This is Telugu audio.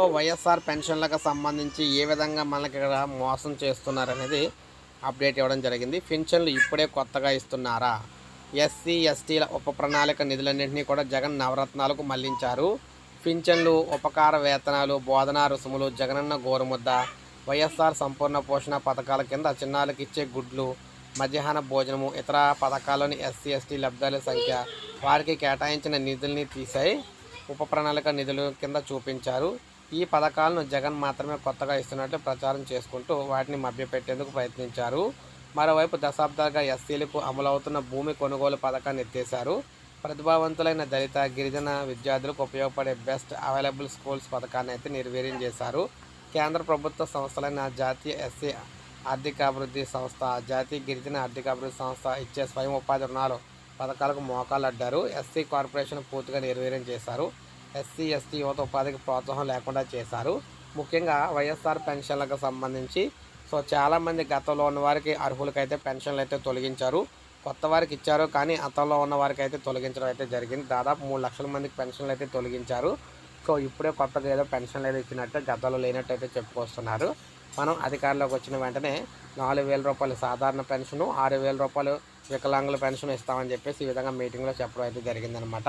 రాష్ట్రంలో వైఎస్ఆర్ పెన్షన్లకు సంబంధించి ఏ విధంగా మనకి ఇక్కడ మోసం చేస్తున్నారనేది అప్డేట్ ఇవ్వడం జరిగింది. పెన్షన్లు ఇప్పుడే కొత్తగా ఇస్తున్నారా? ఎస్సీ ఎస్టీల ఉప ప్రణాళిక నిధులన్నింటినీ కూడా జగన్ నవరత్నాలకు మళ్ళించారు. పింఛన్లు ఉపకార వేతనాలు బోధనా రుసుములు జగనన్న గోరుముద్ద వైఎస్ఆర్ సంపూర్ణ పోషణ పథకాల కింద చిన్నాలకు ఇచ్చే గుడ్లు మధ్యాహ్న భోజనము ఇతర పథకాల్లోని ఎస్సీ ఎస్టీ లబ్ధాల సంఖ్య వారికి కేటాయించిన నిధుల్ని తీసాయి ఉప ప్రణాళిక నిధులు కింద చూపించారు. ఈ పథకాలను జగన్ మాత్రమే కొత్తగా ఇస్తున్నట్లు ప్రచారం చేసుకుంటూ వాటిని మభ్యపెట్టేందుకు ప్రయత్నించారు. మరోవైపు దశాబ్దాలుగా ఎస్సీలకు అమలవుతున్న భూమి కొనుగోలు పథకాన్ని ఎత్తేశారు. ప్రతిభావంతులైన దళిత గిరిజన విద్యార్థులకు ఉపయోగపడే బెస్ట్ అవైలబుల్ స్కూల్స్ పథకాన్ని అయితే నిర్వీర్యం చేశారు. కేంద్ర ప్రభుత్వ సంస్థలైన జాతీయ ఎస్సీ ఆర్థికాభివృద్ధి సంస్థ జాతీయ గిరిజన ఆర్థికాభివృద్ధి సంస్థ ఇచ్చే స్వయం ఉపాధి రుణాలు పథకాలకు మోకాలు అడ్డారు ఎస్సీ కార్పొరేషన్ పూర్తిగా నిర్వీర్యం చేశారు. ఎస్సీ ఎస్టీ యువత ఉపాధికి ప్రోత్సాహం లేకుండా చేశారు. ముఖ్యంగా వైఎస్ఆర్ పెన్షన్లకు సంబంధించి. సో చాలామంది గతంలో ఉన్న వారికి అర్హులకైతే పెన్షన్లు అయితే తొలగించారు. కొత్త వారికి ఇచ్చారు కానీ గతంలో ఉన్న వారికి అయితే తొలగించడం అయితే జరిగింది. దాదాపు మూడు లక్షల మందికి పెన్షన్లు అయితే తొలగించారు. సో ఇప్పుడే కొత్తగా ఏదో పెన్షన్లు ఏదో ఇచ్చినట్టు గతంలో లేనట్టు అయితే చెప్పుకొస్తున్నారు. మనం అధికారంలోకి వచ్చిన వెంటనే నాలుగు వేల రూపాయలు సాధారణ పెన్షను ఆరు వేల రూపాయలు వికలాంగుల పెన్షన్ ఇస్తామని చెప్పేసి ఈ విధంగా మీటింగ్లో చెప్పడం అయితే జరిగిందనమాట.